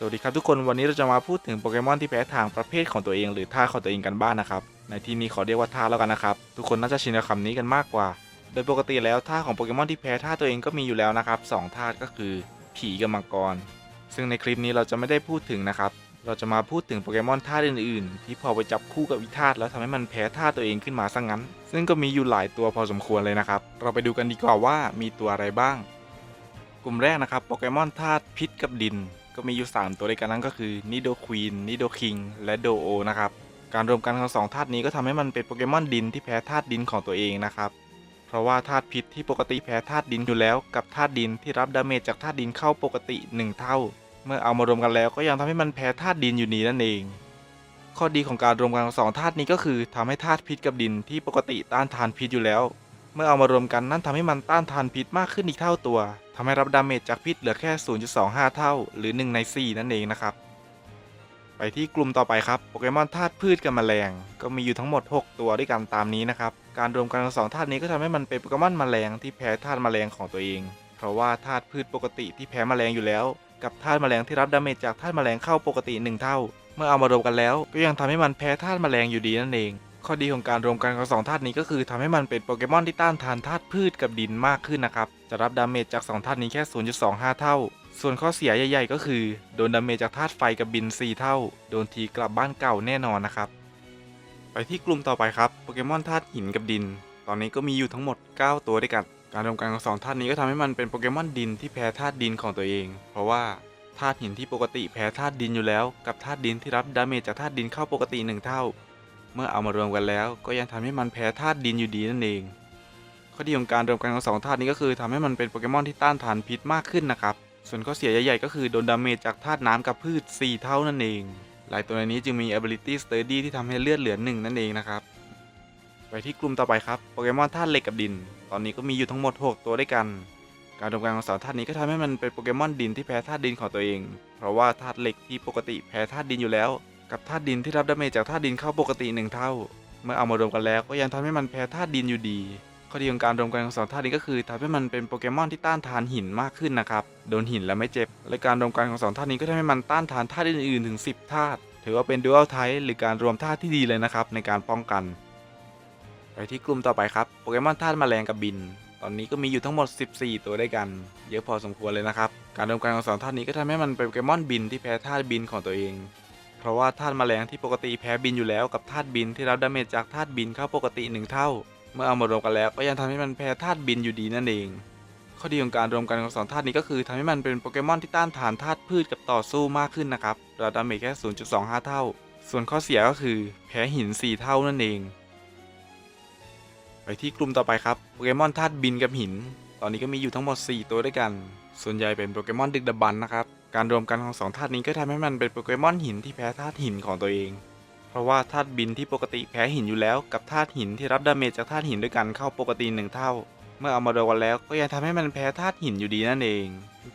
สวัสดีครับทุกคนวันนี้เราจะมาพูดถึงโปเกมอนที่แพ้ทางประเภทของตัวเองหรือท่าของตัวเองกันบ้างนะครับ ในที่นี้ขอเรียกว่าท่าแล้วกันนะครับ ทุกคนน่าจะชินกับคำนี้กันมากกว่า โดยปกติแล้วท่าของโปเกมอนที่แพ้ท่าตัวเองก็มีอยู่แล้วนะครับสองท่าก็คือผีกับมังกร ซึ่งในคลิปนี้เราจะไม่ได้พูดถึงนะครับ เราจะมาพูดถึงโปเกมอนท่าอื่นๆ ที่พอไปจับคู่กับวิธาตแล้วทำให้มันแพ้ท่าตัวเองขึ้นมาซะงั้น ซึ่งก็มีอยู่หลายตัวพอสมควรเลยนะครับ เราไปดูกันดีกว่าว่ามีตัวอะไรบ้าง กลุ่มแรกนะครับโปเกมอนธาตุพิษกับดิน ก็มีอยู่ 3 ตัวด้วยกันนั่นก็คือนิโดควีนนิโดคิงและโดโอนะครับ การรวมกันของสองธาตุนี้ก็ทำให้มันเป็นโปเกมอนดินที่แพ้ธาตุดินของตัวเองนะครับเพราะว่าธาตุพิษที่ปกติแพ้ธาตุดินอยู่แล้วกับธาตุดินที่รับดาเมจจากธาตุดินเข้าปกติ 1 เท่า เมื่อเอามารวมกันแล้วก็ยังทำให้มันแพ้ธาตุดินอยู่ดีนั่นเอง ข้อดีของการรวมกันของสองธาตุนี้ก็คือทำให้ธาตุพิษกับดินที่ปกติต้านทานพิษอยู่แล้ว เมื่อเอามารวมกันนั่นทำให้มันต้านทานพิษมากขึ้นอีกเท่าตัว ทำให้รับดาเมจจากพิษเหลือแค่ 0.25 เท่า หรือ 1 ใน 4 นั่นเองนะครับ ไปที่กลุ่มต่อไปครับ โปเกมอนธาตุพืชกับแมลง ก็มีอยู่ทั้งหมด 6 ตัวด้วยกันตามนี้นะครับ การรวมกันของสองธาตุนี้ก็ทำให้มันเป็นโปเกมอนแมลงที่แพ้ธาตุแมลงของตัวเอง เพราะว่าธาตุพืชปกติที่แพ้แมลงอยู่แล้ว กับธาตุแมลงที่รับดาเมจจากธาตุแมลงเข้าปกติ 1 เท่า เมื่อเอามารวมกันแล้ว ก็ยังทำให้มันแพ้ธาตุแมลงอยู่ดีนั่นเอง ข้อดีของการรวมกันของสองธาตุนี้ก็คือทำให้มันเป็นโปเกมอนที่ต้านทานธาตุพืชกับดินมากขึ้นนะครับ จะรับดาเมจจาก 2 ธาตุนี้แค่ 0.25 เท่า ส่วนข้อเสียใหญ่ ๆ ก็คือโดนดาเมจจากธาตุไฟกับบิน 4 เท่า โดนทีกลับบ้านเก่าแน่นอนนะครับ ไปที่กลุ่มต่อไปครับโปเกมอนธาตุหินกับดิน ตอนนี้ก็มีอยู่ทั้งหมด 9 ตัวด้วยกัน การรวมกันของสองธาตุนี้ก็ทำให้มันเป็นโปเกมอนดินที่แพ้ธาตุดินของตัวเอง เพราะว่าธาตุหินที่ปกติแพ้ธาตุดินอยู่แล้ว กับธาตุดินที่รับดาเมจจากธาตุดินเข้าปกติหนึ่งเท่า เมื่อเอามารวมกันแล้ว ก็ยังทำให้มันแพ้ธาตุดินอยู่ดีนั่นเอง ข้อดีของการรวมกันของสองธาตุนี้ก็คือทำให้มันเป็นโปเกมอนที่ต้านทานพิษมากขึ้นนะครับ ส่วนข้อเสียใหญ่ๆก็คือโดนดาเมจจากธาตุน้ำกับพืช 4 เท่านั่นเอง หลายตัวในนี้จึงมี ability sturdy ที่ทำให้เลือดเหลือหนึ่งนั่นเองนะครับ ไปที่กลุ่มต่อไปครับโปเกมอนธาตุเหล็กกับดิน ตอนนี้ก็มีอยู่ทั้งหมด 6 ตัวด้วยกัน การรวมกันของสองธาตุนี้ก็ทำให้มันเป็นโปเกมอนดินที่แพ้ธาตุดินของตัวเอง เพราะว่าธาตุเหล็กที่ปกติแพ้ธาตุดินอยู่แล้ว กับธาตุดินที่รับดาเมจจากธาตุดินเข้าปกติหนึ่งเท่า เมื่อเอามารวมกันแล้วก็ยังทำให้มันแพ้ธาตุดินอยู่ดี ข้อดีของการรวมกันของสองธาตุนี้ก็คือทำให้มันเป็นโปเกมอนที่ต้านทานหินมากขึ้นนะครับ โดนหินแล้วไม่เจ็บ และการรวมกันของสองธาตุนี้ก็ทำให้มันต้านทานธาตุอื่นๆถึง 10 ธาตุ ถือว่าเป็นดูอัลไทป์หรือการรวมธาตุที่ดีเลยนะครับในการป้องกัน ไปที่กลุ่มต่อไปครับ โปเกมอนธาตุแมลงกับบินตอนนี้ก็มีอยู่ทั้งหมด 14 ตัวด้วยกัน เยอะพอสมควรเลยนะครับ การรวมกันของสองธาตุนี้ก็ทำให้มันเป็นโปเกมอนบินที่แพ้ธาตุบินของตัวเอง เพราะว่าธาตุแมลงที่ปกติแพ้บินอยู่แล้วกับธาตุบินที่รับดาเมจจากธาตุบินเข้าปกติหนึ่งเท่า เมื่อเอามารวมกันแล้วก็ยังทำให้มันแพ้ธาตุบินอยู่ดีนั่นเอง ข้อดีของการรวมกันของสองธาตุนี้ก็คือทำให้มันเป็นโปเกมอนที่ต้านทานธาตุพืชกับต่อสู้มากขึ้นนะครับรับดาเมจแค่ 0.25 เท่า ส่วนข้อเสียก็คือแพ้หิน 4 เท่านั่นเอง ไปที่กลุ่มต่อไปครับโปเกมอนธาตุบินกับหิน ตอนนี้ก็มีอยู่ทั้งหมด 4 ตัวด้วยกัน ส่วนใหญ่เป็นโปเกมอนดึกดำบรรนะครับ การรวมกันของสองธาตุนี้ก็ทำให้มันเป็นโปเกมอนหินที่แพ้ธาตุหินของตัวเอง เพราะว่าธาตุบินที่ปกติแพ้หินอยู่แล้วกับธาตุหินที่รับดาเมจจากธาตุหินด้วยกันเข้าปกติหนึ่งเท่า เมื่อเอามารวมกันแล้วก็ยังทำให้มันแพ้ธาตุหินอยู่ดีนั่นเอง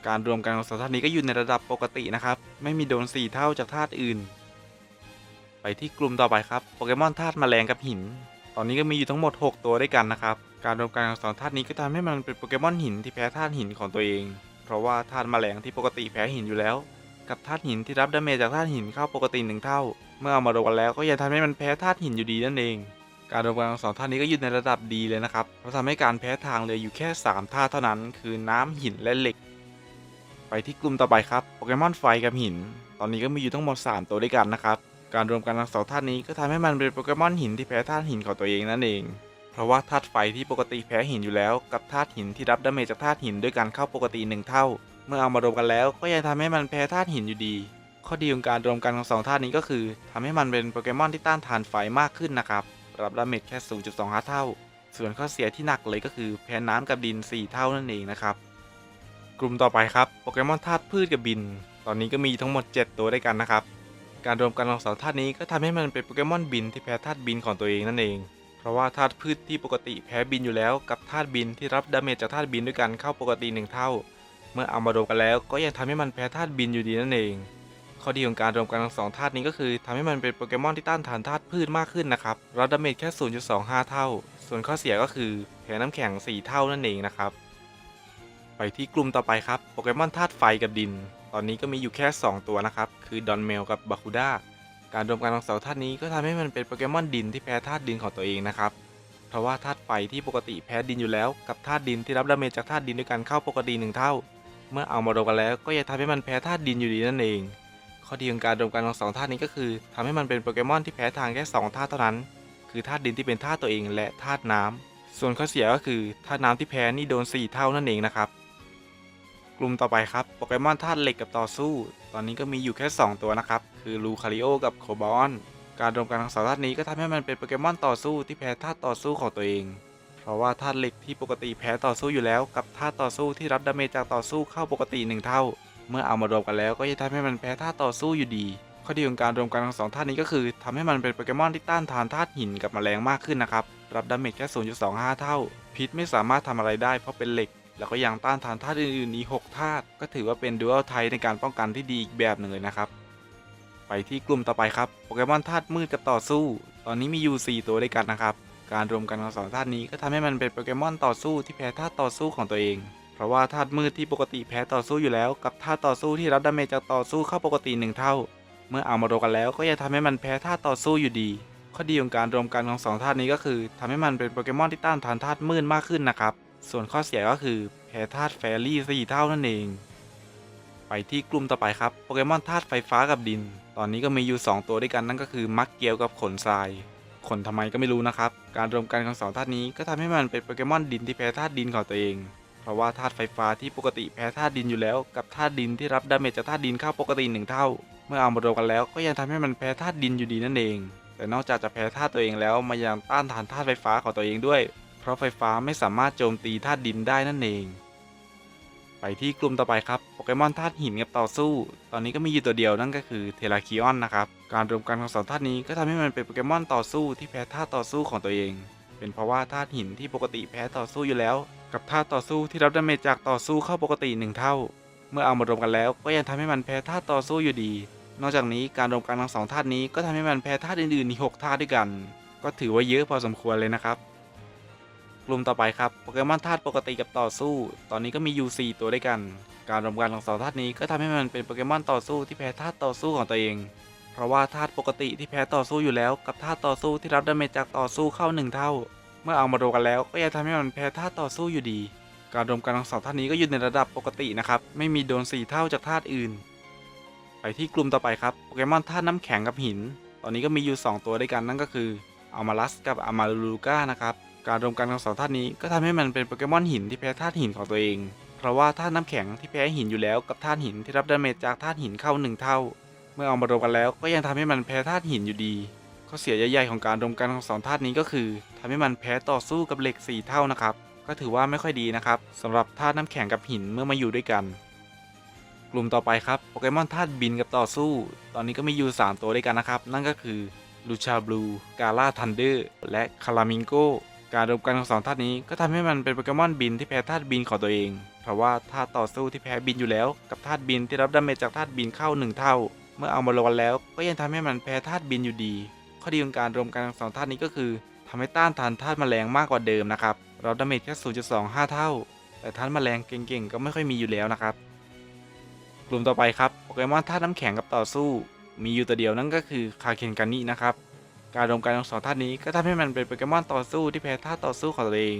การรวมกันของสองธาตุนี้ก็อยู่ในระดับปกตินะครับ ไม่มีโดน 4 เท่าจากธาตุอื่น ไปที่กลุ่มต่อไปครับโปเกมอนธาตุแมลงกับหิน ตอนนี้ก็มีอยู่ทั้งหมด 6 ตัวด้วยกันนะครับ การรวมกันของสองธาตุนี้ก็ทำให้มันเป็นโปเกมอนหินที่แพ้ธาตุหินของตัวเอง เพราะว่าธาตุแมลงที่ปกติแพ้หินอยู่แล้ว กับธาตุหินที่รับดาเมจจากธาตุหินเข้าปกติหนึ่งเท่า เมื่อเอามารวมกันแล้วก็ยังทำให้มันแพ้ธาตุหินอยู่ดีนั่นเอง การรวมกันของสองธาตุนี้ก็อยู่ในระดับดีเลยนะครับเพราะทำให้การแพ้ทางเลือยู่แค่3ธาตุเท่านั้น คือน้ำหินและเหล็ก ไปที่กลุ่มต่อไปครับโปเกมอนไฟกับหิน ตอนนี้ก็มีอยู่ทั้งหมด 3 ตัวด้วยกันนะครับการรวมกันของสองธาตุนี้ก็ทำให้มันเป็นโปเกมอนหินที่แพ้ธาตุหินของตัวเองนั่นเอง เพราะว่าธาตุไฟที่ปกติแพ้หินอยู่แล้ว กับธาตุหินที่รับดาเมจจากธาตุหินด้วยกันเข้าปกติหนึ่งเท่า เมื่อเอามารวมกันแล้วก็ยังทำให้มันแพ้ธาตุหินอยู่ดี ข้อดีของการรวมกันของสองธาตุนี้ก็คือทำให้มันเป็นโปเกมอนที่ต้านทานไฟมากขึ้นนะครับรับดาเมจแค่ 0.25 เท่า ส่วนข้อเสียที่หนักเลยก็คือแพ้น้ำกับดิน 4 เท่านั่นเองนะครับกลุ่มต่อไปครับโปเกมอนธาตุพืชกับบิน ตอนนี้ก็มีทั้งหมด 7 ตัวด้วยกันนะครับการรวมกันของสองธาตุนี้ก็ทำให้มันเป็นโปเกมอนบินที่แพ้ธาตุบินของตัวเองนั่นเอง เพราะว่าธาตุพืชที่ปกติแพ้บินอยู่แล้วกับธาตุบินที่รับดาเมจจากธาตุบินด้วยกันเข้าปกติหนึ่งเท่า เมื่อเอามารวมกันแล้วก็ยังทำให้มันแพ้ธาตุบินอยู่ดีนั่นเอง ข้อดีของการรวมกันของสองธาตุนี้ก็คือทำให้มันเป็นโปเกมอนที่ต้านทานธาตุพืชมากขึ้นนะครับรับดาเมจแค่ 0.25 เท่า ส่วนข้อเสียก็คือแพ้น้ำแข็ง 4 เท่านั่นเองนะครับไปที่กลุ่มต่อไปครับโปเกมอนธาตุไฟกับดิน ตอนนี้ก็มีอยู่แค่ 2 ตัวนะครับคือดอนเมลกับบาคูด้า การรวมกันของสองธาตุนี้ก็ทำให้มันเป็นโปเกมอนดินที่แพ้ธาตุดินของตัวเองนะครับ เพราะว่าธาตุไฟที่ปกติแพ้ดินอยู่แล้ว กับธาตุดินที่รับดาเมจจากธาตุดินด้วยกันเข้าปกติหนึ่งเท่า เมื่อเอามารวมกันแล้วก็จะทำให้มันแพ้ธาตุดินอยู่ดีนั่นเอง ข้อดีของการรวมกันของสองธาตุนี้ก็คือทำให้มันเป็นโปเกมอนที่แพ้ทางแค่สองธาตุเท่านั้น คือธาตุดินที่เป็นธาตุตัวเองและธาตุน้ำส่วนข้อเสียก็คือธาตุน้ำที่แพ้นี่โดน 4 เท่านั่นเองนะครับ กลุ่มต่อไปครับโปเกมอนธาตุเหล็กกับต่อสู้ ตอนนี้ก็มีอยู่แค่ 2 ตัวนะครับ คือลูคาริโอกับโคบอลการรวมกันของสองธาตุนี้ก็ทำให้มันเป็นโปเกมอนต่อสู้ที่แพ้ธาตุต่อสู้ของตัวเอง เพราะว่าธาตุเหล็กที่ปกติแพ้ต่อสู้อยู่แล้ว กับธาตุต่อสู้ที่รับดาเมจจากต่อสู้เข้าปกติหนึ่งเท่า เมื่อเอามารวมกันแล้วก็จะทำให้มันแพ้ธาตุต่อสู้อยู่ดี ข้อดีของการรวมกันของสองธาตุนี้ก็คือทำให้มันเป็นโปเกมอนที่ต้านทานธาตุหินกับแมลงมากขึ้นนะครับ รับดาเมจแค่ 0.25 เท่า พิษไม่สามารถทำอะไรได้เพราะเป็นเหล็ก แล้วก็ยังต้านทานธาตุอื่นๆอีก6ธาตุก็ถือว่าเป็นดูอัลไทในการป้องกันที่ดีอีกแบบหนึ่งเลยนะครับ ไปที่กลุ่มต่อไปครับโปเกมอนธาตุมืดกับต่อสู้ ตอนนี้มีอยู่4ตัวด้วยกันนะครับการรวมกันของสองธาตุนี้ก็ทำให้มันเป็นโปเกมอนต่อสู้ที่แพ้ธาตุต่อสู้ของตัวเอง เพราะว่าธาตุมืดที่ปกติแพ้ต่อสู้อยู่แล้ว กับธาตุต่อสู้ที่รับดาเมจจากต่อสู้เข้าปกติหนึ่งเท่า เมื่อเอามารวมกันแล้วก็จะทำให้มันแพ้ธาตุต่อสู้อยู่ดี ข้อดีของการรวมกันของสองธาตุนี้ก็คือทำให้มันเป็นโปเกมอนที่ต้านทานธาตุมืดมากขึ้นนะครับ ส่วนข้อเสียก็คือแพ้ธาตุแฟรี่สี่เท่านั่นเอง ไปที่กลุ่มต่อไปครับ โปเกมอนธาตุไฟฟ้ากับดิน ตอนนี้ก็มีอยู่ 2 ตัวด้วยกันนั่นก็คือมักเกียวกับขนทราย ขนทำไมก็ไม่รู้นะครับ การรวมกันของสองธาตุนี้ก็ทำให้มันเป็นโปเกมอนดินที่แพ้ธาตุดินของตัวเอง เพราะว่าธาตุไฟฟ้าที่ปกติแพ้ธาตุดินอยู่แล้วกับธาตุดินที่รับดาเมจจากธาตุดินเข้าปกติหนึ่งเท่า เมื่อเอามารวมกันแล้วก็ยังทำให้มันแพ้ธาตุดินอยู่ดีนั่นเอง แต่นอกจากจะแพ้ธาตุตัวเองแล้วมันยังต้านทานธาตุไฟฟ้าของตัวเองด้วย เพราะไฟฟ้าไม่สามารถโจมตีธาตุดินได้นั่นเอง ไปที่กลุ่มต่อไปครับโปเกมอนธาตุหินกับต่อสู้ ตอนนี้ก็มีอยู่ตัวเดียวนั่นก็คือเทราคิออนนะครับ การรวมกันของสองธาตุนี้ก็ทำให้มันเป็นโปเกมอนต่อสู้ที่แพ้ธาตุต่อสู้ของตัวเอง เป็นเพราะว่าธาตุหินที่ปกติแพ้ต่อสู้อยู่แล้ว กับธาตุต่อสู้ที่รับดาเมจจากต่อสู้เข้าปกติหนึ่งเท่า เมื่อเอามารวมกันแล้ว ก็ยังทำให้มันแพ้ธาตุต่อสู้อยู่ดี นอกจากนี้การรวมกันของสองธาตุนี้ก็ทำให้มันแพ้ธาตุอื่นๆอีกหกธาตุด้วยกัน ก็ถือว่าเยอะพอสมควรเลยนะครับ กลุ่มต่อไปครับโปเกมอนธาตุปกติกับต่อสู้ ตอนนี้ก็มีอยู่4ตัวด้วยกัน การรวมกันของสองธาตุนี้ก็ทำให้มันเป็นโปเกมอนต่อสู้ที่แพ้ธาตุต่อสู้ของตัวเอง เพราะว่าธาตุปกติที่แพ้ต่อสู้อยู่แล้วกับธาตุต่อสู้ที่รับดาเมจจากต่อสู้เข้าหนึ่งเท่า เมื่อเอามารวมกันแล้วก็ยังทำให้มันแพ้ธาตุต่อสู้อยู่ดี การรวมกันของสองธาตุนี้ก็อยู่ในระดับปกตินะครับไม่มีโดน 4 เท่าจากธาตุอื่น ไปที่กลุ่มต่อไปครับโปเกมอนธาตุน้ำแข็งกับหิน ตอนนี้ก็มีอยู่ 2 ตัวด้วยกันนั่นก็คืออัลมาลัสกับอามาลูก้านะครับ การรวมกันของสองธาตุนี้ก็ทำให้มันเป็นโปเกมอนหินที่แพ้ธาตุหินของตัวเอง เพราะว่าธาตุน้ำแข็งที่แพ้หินอยู่แล้วกับธาตุหินที่รับดาเมจจากธาตุหินเข้าหนึ่งเท่า เมื่อเอามารวมกันแล้วก็ยังทำให้มันแพ้ธาตุหินอยู่ดีข้อเสียใหญ่ๆของการรวมกันของสองธาตุนี้ก็คือทำให้มันแพ้ต่อสู้กับเหล็กสี่เท่านะครับ ก็ถือว่าไม่ค่อยดีนะครับสำหรับธาตุน้ำแข็งกับหินเมื่อมาอยู่ด้วยกัน กลุ่มต่อไปครับโปเกมอนธาตุบินกับต่อสู้ ตอนนี้ก็มีอยู่ 3 ตัวด้วยกันนะครับ นั่นก็คือลูชาบลูกาล่าทันเดอร์และคารามิงโก การรวมกันของสองธาตุนี้ก็ทำให้มันเป็นโปเกมอนบินที่แพ้ธาตุบินของตัวเอง เพราะว่าธาตุต่อสู้ที่แพ้บินอยู่แล้วกับธาตุบินที่รับดาเมจจากธาตุบินเข้าหนึ่งเท่า เมื่อเอามารวมกันแล้วก็ยังทำให้มันแพ้ธาตุบินอยู่ดี ข้อดีของการรวมกันของสองธาตุนี้ก็คือทำให้ต้านทานธาตุแมลงมากกว่าเดิมนะครับรับดาเมจแค่ 0.25 เท่า แต่ธาตุแมลงเก่งๆ ก็ไม่ค่อยมีอยู่แล้วนะครับ กลุ่มต่อไปครับโปเกมอนธาตุน้ำแข็งกับต่อสู้ มีอยู่ตัวเดียวนั่นก็คือคาเคนกานินะครับ การรวมกันของสองธาตุนี้ก็ทำให้มันเป็นโปเกมอนต่อสู้ที่แพ้ธาตุต่อสู้ของตัวเอง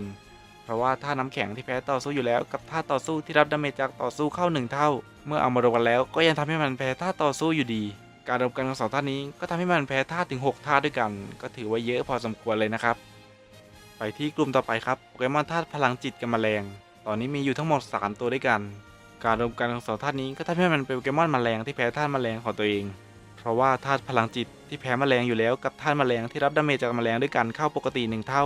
เพราะว่าธาตุน้ำแข็งที่แพ้ต่อสู้อยู่แล้วกับธาตุต่อสู้ที่รับดาเมจจากต่อสู้เข้าหนึ่งเท่า เมื่อเอามารวมกันแล้วก็ยังทำให้มันแพ้ธาตุต่อสู้อยู่ดี การรวมกันของสองธาตุนี้ก็ทำให้มันแพ้ธาตุถึง6ธาตุด้วยกัน ก็ถือว่าเยอะพอสมควรเลยนะครับ ไปที่กลุ่มต่อไปครับโปเกมอนธาตุพลังจิตกับแมลง ตอนนี้มีอยู่ทั้งหมด 3 ตัวด้วยกัน การรวมกันของสองธาตุนี้ก็ทำให้มันเป็นโปเกมอนแมลงที่แพ้ธาตุแมลงของตัวเอง เพราะว่าธาตุพลังจิตที่แพ้แมลงอยู่แล้วกับธาตุแมลงที่รับดาเมจจากแมลงด้วยกันเข้าปกติหนึ่งเท่า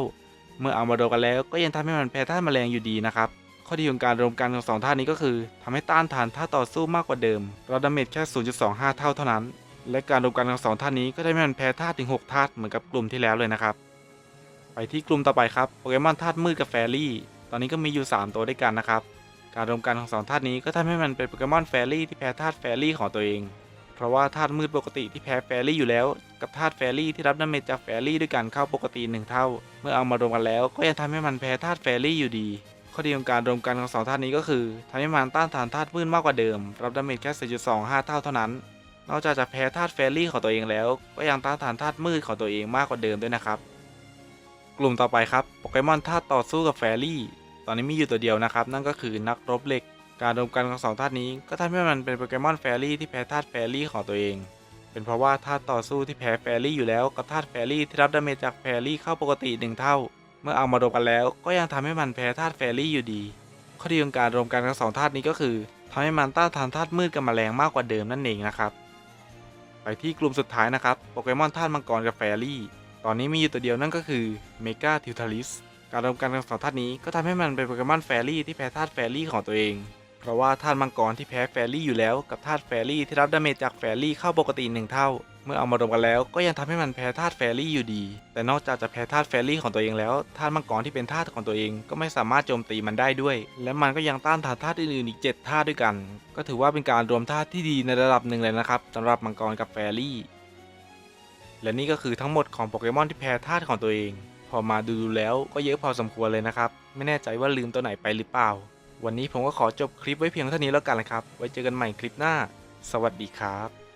เมื่อเอามารวมกันแล้วก็ยังทำให้มันแพ้ธาตุแมลงอยู่ดีนะครับข้อดีของการรวมกันของสองธาตุนี้ก็คือทำให้ต้านทานธาตุต่อสู้มากกว่าเดิมรับดาเมจแค่ 0.25 เท่าเท่านั้น และการรวมกันของสองธาตุนี้ก็ทำให้มันแพ้ธาตุถึง6ธาตุเหมือนกับกลุ่มที่แล้วเลยนะครับไปที่กลุ่มต่อไปครับโปเกมอนธาตุมืดกับแฟรี่ ตอนนี้ก็มีอยู่ 3 ตัวด้วยกันนะครับการรวมกันของสองธาตุนี้ก็ทำให้มันเป็นโปเกมอนแฟรี่ที่แพ้ธาตุแฟรี่ของตัวเอง เพราะว่าธาตุมืดปกติที่แพ้แฟรี่อยู่แล้ว กับธาตุแฟรี่ที่รับดาเมจจากแฟรี่ด้วยกันเข้าปกติหนึ่งเท่า เมื่อเอามารวมกันแล้ว ก็ยังทำให้มันแพ้ธาตุแฟรี่อยู่ดีข้อดีของการรวมกันของสองธาตุนี้ก็คือทำให้มันต้านทานธาตุมืดมากกว่าเดิม รับดาเมจแค่ 4.25 เท่าเท่านั้น นอกจากจะแพ้ธาตุแฟรี่ของตัวเองแล้ว ก็ยังต้านทานธาตุมืดของตัวเองมากกว่าเดิมด้วยนะครับ กลุ่มต่อไปครับโปเกมอนธาตุต่อสู้กับแฟรี่ตอนนี้มีอยู่ตัวเดียวนะครับนั่นก็คือนักรบเหล็ก การรวมกันของสองธาตุนี้ก็ทำให้มันเป็นโปเกมอนแฟรี่ที่แพ้ธาตุแฟรี่ของตัวเอง เป็นเพราะว่าธาตุต่อสู้ที่แพ้แฟรี่อยู่แล้วกับธาตุแฟรี่ที่รับดาเมจจากแฟรี่เข้าปกติหนึ่งเท่า เมื่อเอามารวมกันแล้วก็ยังทำให้มันแพ้ธาตุแฟรี่อยู่ดีข้อดีของการรวมกันของสองธาตุนี้ก็คือทำให้มันต้านทานธาตุมืดกับแมลงมากกว่าเดิมนั่นเองนะครับ ไปที่กลุ่มสุดท้ายนะครับโปเกมอนธาตุมังกรกับแฟรี่ตอนนี้มีอยู่ตัวเดียวนั่นก็คือเมกาทิวทาริสการรวมกันของสองธาตุนี้ก็ทำให้มันเป็นโปเกมอนแฟรี่ที่แพ้ธาตุแฟรี่ของตัวเอง ราะว่าธาตุมังกรที่แพ้แฟรี่อยู่แล้วกับธาตุแฟรี่ที่รับดาเมจจากแฟรี่เข้าปกติหนึ่งเท่า เมื่อเอามารวมกันแล้วก็ยังทำให้มันแพ้ธาตุแฟรี่อยู่ดี แต่นอกจากจะแพ้ธาตุแฟรี่ของตัวเองแล้วธาตุมังกรที่เป็นธาตุของตัวเองก็ไม่สามารถโจมตีมันได้ด้วย และมันก็ยังต้านทานธาตุอื่นๆอีก7ธาตุด้วยกัน ก็ถือว่าเป็นการรวมธาตุที่ดีในระดับหนึ่งเลยนะครับสำหรับมังกรกับแฟรี่และนี่ก็คือทั้งหมดของโปเกมอนที่แพ้ธาตุของตัวเอง พอมาดูแล้วก็เยอะพอสมควรเลยนะครับ ไม่แน่ใจว่าลืมตัวไหนไปหรือเปล่า วันนี้ผมก็ขอจบคลิปไว้เพียงเท่านี้แล้วกันนะครับ ไว้เจอกันใหม่คลิปหน้า สวัสดีครับ